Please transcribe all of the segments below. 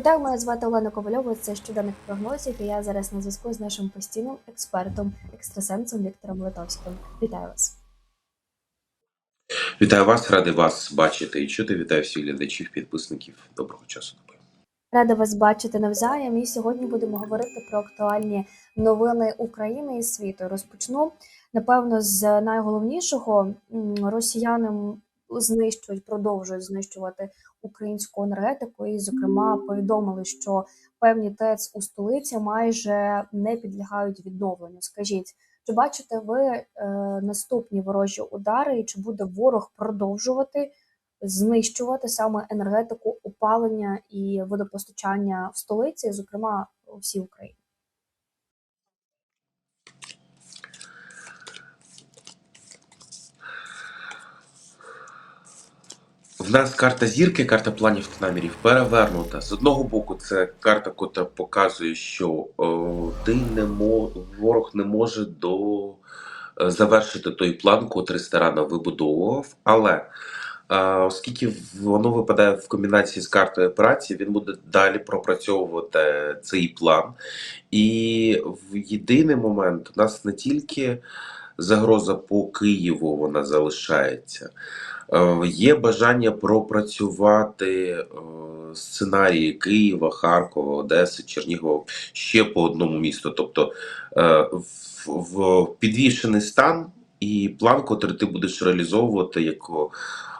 Вітаю, мене звати Олена Ковальова. Це щоденних прогнозів. І я зараз на зв'язку з нашим постійним експертом, екстрасенсом Віктором Литовським. Вітаю вас. Вітаю вас, радий вас бачити і чути. Вітаю всіх глядачів, підписників. Доброго часу. Рада вас бачити навзаєм. І сьогодні будемо говорити про актуальні новини України і світу. Розпочну напевно з найголовнішого. М, Росіяни знищують, продовжують знищувати українську енергетику. І, зокрема, повідомили, що певні ТЕЦ у столиці майже не підлягають відновленню. Скажіть, чи бачите ви е, наступні ворожі удари, і чи буде ворог продовжувати знищувати саме енергетику опалення і водопостачання в столиці, зокрема у всій Україні? В нас карта зірки, карта планів та намірів перевернута. З одного боку, це карта, яка показує, що ти не мо... ворог не може до е, завершити той план, котрий старано вибудовував. Але е, оскільки воно випадає в комбінації з картою операції, він буде далі пропрацьовувати цей план. І в єдиний момент у нас не тільки загроза по Києву вона залишається. Е, Є бажання пропрацювати е, сценарії Києва, Харкова, Одеси, Чернігова ще по одному місту. Тобто е, в, в підвішений стан і план, котрий ти будеш реалізовувати як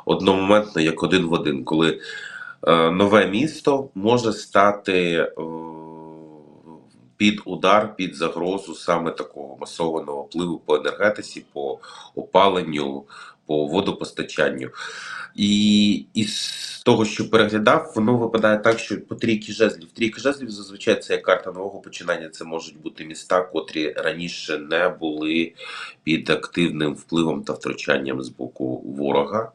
одномоментно, як один в один, коли нове місто може стати під удар, під загрозу саме такого масованого впливу по енергетиці, по опаленню, по водопостачанню. І із того, що переглядав, воно випадає так, що по трійки жезлів. Трійка жезлів зазвичай це як карта нового починання. Це можуть бути міста, котрі раніше не були під активним впливом та втручанням з боку ворога.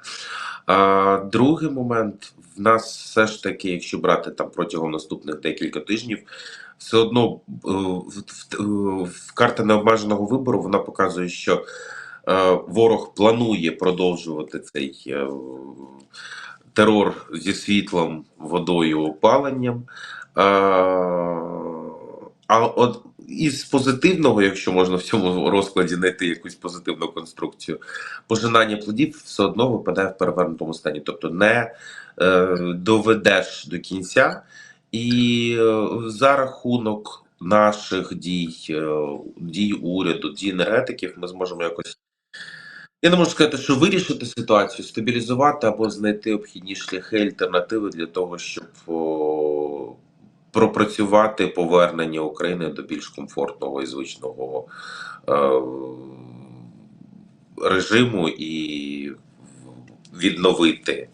А другий момент в нас все ж таки, якщо брати там протягом наступних декілька тижнів, все одно е, в карта необмеженого вибору вона показує, що е, ворог планує продовжувати цей е, терор зі світлом, водою, опаленням. Е, а от із позитивного, якщо можна в цьому розкладі знайти якусь позитивну конструкцію, пожинання плодів все одно випадає в перевернутому стані. Тобто не е, доведеш до кінця, і е, за рахунок наших дій, е, дій уряду, дій енергетиків, ми зможемо якось. Я не можу сказати, що вирішити ситуацію, стабілізувати або знайти обхідні шляхи, альтернативи для того, щоб о, пропрацювати повернення України до більш комфортного і звичного е, режиму і відновити.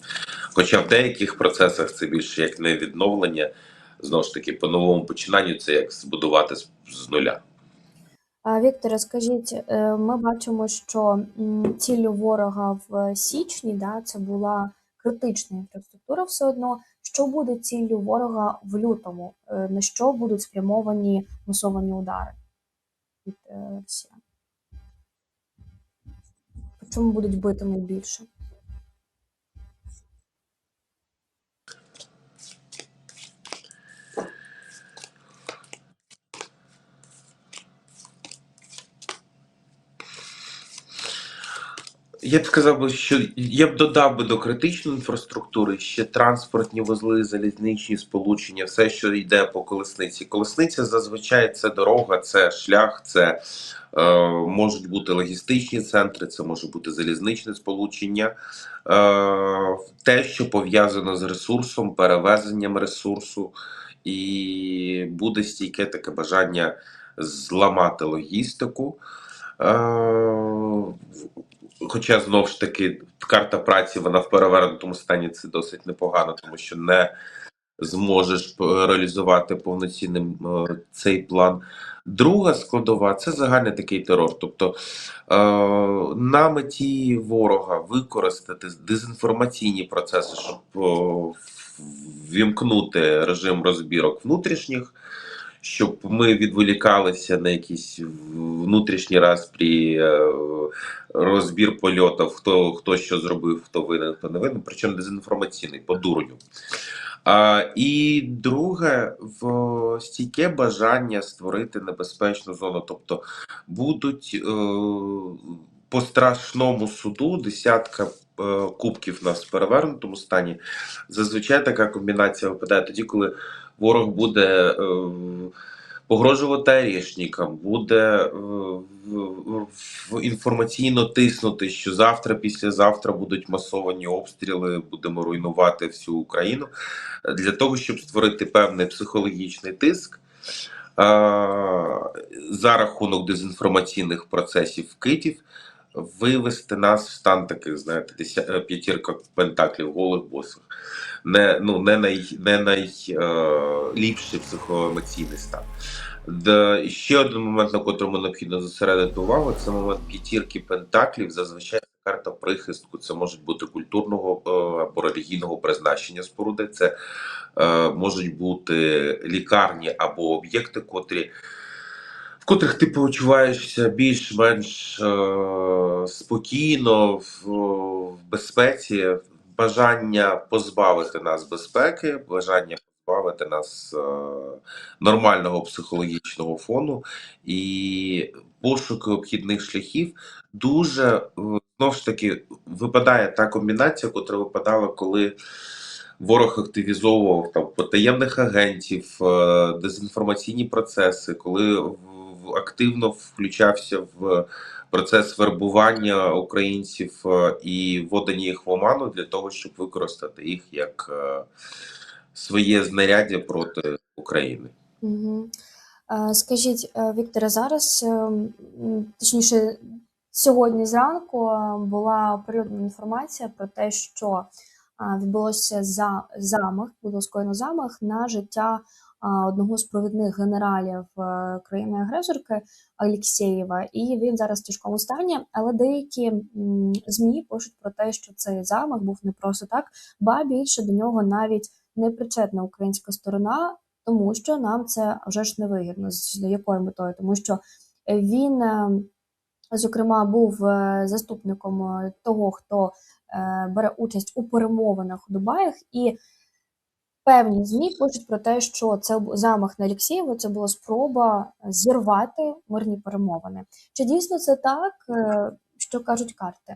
Хоча в деяких процесах це більше як не відновлення, знову ж таки, по новому починанню це як збудувати з, з нуля. А, Вікторе, скажіть, е, ми бачимо, що ціллю ворога в січні да, це була критична інфраструктура все одно. Що буде ціллю ворога в лютому? Е, На що будуть спрямовані масовані удари від е, росіян? Чому будуть бити найбільше? Я б сказав би, що я б додав би до критичної інфраструктури ще транспортні вузли, залізничні сполучення, все, що йде по колесниці. Колесниця зазвичай це дорога, це шлях, це е, можуть бути логістичні центри, це може бути залізничне сполучення, е, те, що пов'язано з ресурсом, перевезенням ресурсу, і буде стійке таке бажання зламати логістику. Е, Хоча знову ж таки карта праці вона в перевернутому стані це досить непогано, тому що не зможеш реалізувати повноцінним е, цей план. Друга складова це загальний такий терор. Тобто е, на меті ворога використати дезінформаційні процеси, щоб е, ввімкнути режим розбірок внутрішніх, щоб ми відволікалися на якісь внутрішні распрі, е, розбір польотів, хто, хто що зробив, хто винен, хто не винен, причому дезінформаційний, по дурню. А, і друге, в стійке бажання створити небезпечну зону. Тобто будуть е, по страшному суду десятка е, кубків нас в перевернутому стані. Зазвичай така комбінація випадає тоді, коли ворог буде е, погрожувати арешникам, буде е, інформаційно тиснути, що завтра, післязавтра будуть масовані обстріли, будемо руйнувати всю Україну для того, щоб створити певний психологічний тиск. е, За рахунок дезінформаційних процесів вкидів, вивести нас в стан таких, знаєте, е, п'ятірка пентаклів, голих босих. Не, ну, не, най, не найліпший психоемоційний стан. Де, ще один момент, на котрому необхідно зосередити увагу, це момент п'ятірки пентаклів. Зазвичай карта прихистку. Це може бути культурного е, або релігійного призначення споруди. Це е, можуть бути лікарні або об'єкти, котрі. В котрих ти почуваєшся більш-менш е, спокійно, в, в безпеці, бажання позбавити нас безпеки, бажання позбавити нас е, нормального психологічного фону. І пошуки обхідних шляхів дуже е, знову ж таки випадає та комбінація, котра випадала, коли ворог активізовував там потаємних агентів, е, дезінформаційні процеси, коли в- активно включався в процес вербування українців е, і вводення їх в оману для того, щоб використати їх як е, своє знаряддя проти України. Угу. Скажіть, Вікторе, зараз, точніше, сьогодні зранку була оприлюднена інформація про те, що відбулося за замах, було скоєно замах на життя одного з провідних генералів е, країни-агресорки Алєксєєва, і він зараз в тяжкому стані. Але деякі змі пишуть про те, що цей замах був не просто так, ба більше до нього навіть не причетна українська сторона, тому що нам це вже ж невигідно. З якою метою? Тому що він, е, зокрема, був е, заступником того, хто бере участь у перемовинах у Дубаях, і певні ЗМІ пишуть про те, що це замах на Алєксєєву, це була спроба зірвати мирні перемовини. Чи дійсно це так, е, що кажуть карти?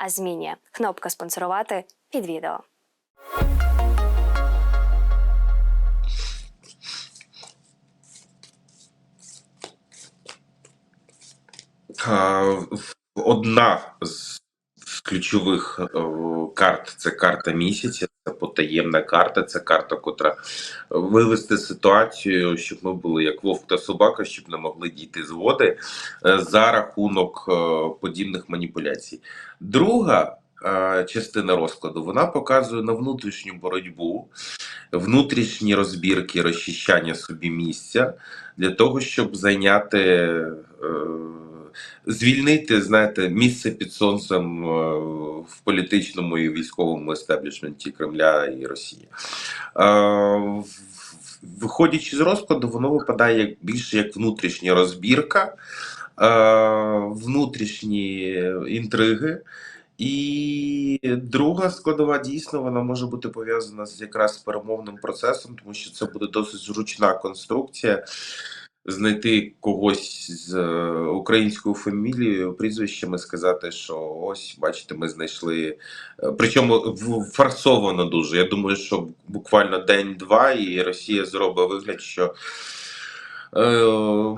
а змінює. Кнопка спонсорувати під відео. Одна з ключових е, карт це карта місяця, це потаємна карта, це карта, котра вивести ситуацію, щоб ми були як вовк та собака, щоб не могли дійти згоди е, за рахунок е, подібних маніпуляцій. Друга е, частина розкладу вона показує на внутрішню боротьбу, внутрішні розбірки, розчищання собі місця для того, щоб зайняти. е, звільнити, знаєте, місце під сонцем е, в політичному і військовому естеблішменті Кремля і Росії. Е, Виходячи з розкладу, воно випадає як більше як внутрішня розбірка, е, внутрішні інтриги. І друга складова дійсно вона може бути пов'язана з якраз перемовним процесом, тому що це буде досить зручна конструкція знайти когось з е, українською фамілією, прізвищами, сказати, що ось, бачите, ми знайшли. Е, Причому форсовано дуже. Я думаю, що буквально день-два, і Росія зробить вигляд, що. е,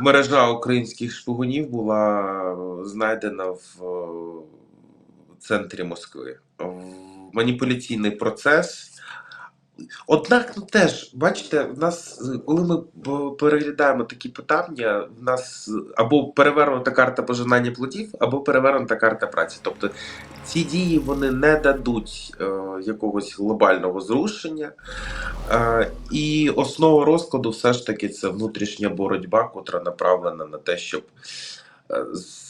Мережа українських шпигунів була знайдена в центрі Москви. Маніпуляційний процес Однак, ну теж, бачите, в нас, коли ми переглядаємо такі питання, в нас або перевернута карта пожинання плодів, або перевернута карта праці. Тобто ці дії вони не дадуть е, якогось глобального зрушення. Е, і основа розкладу все ж таки це внутрішня боротьба, котра направлена на те, щоб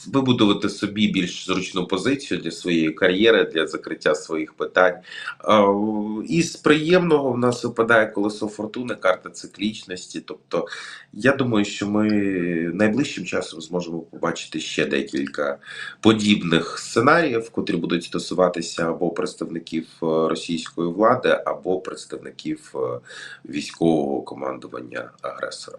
вибудувати собі більш зручну позицію для своєї кар'єри, для закриття своїх питань. А, Із приємного в нас випадає колесо фортуни, карта циклічності. Тобто, я думаю, що ми найближчим часом зможемо побачити ще декілька подібних сценаріїв, котрі будуть стосуватися або представників е, російської влади, або представників е, військового командування агресора.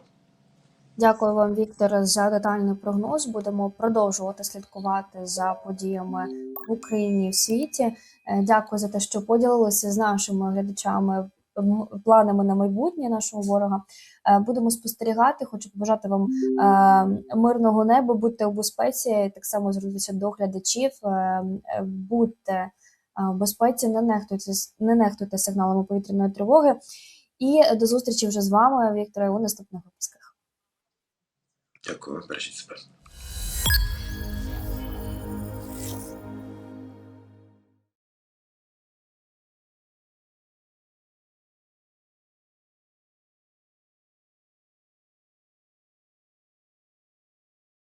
Дякую вам, Віктор, за детальний прогноз. Будемо продовжувати слідкувати за подіями в Україні і в світі. Е, Дякую за те, що поділилися з нашими глядачами планами на майбутнє нашого ворога. Е, Будемо спостерігати. Хочу побажати вам е, мирного неба, будьте у безпеці. Так само звернутися до глядачів. Будьте в безпеці, не нехтуйте, не нехтуйте сигналами повітряної тривоги. І до зустрічі вже з вами, Вікторе, у наступних випусках. Дякую, бережіть себе.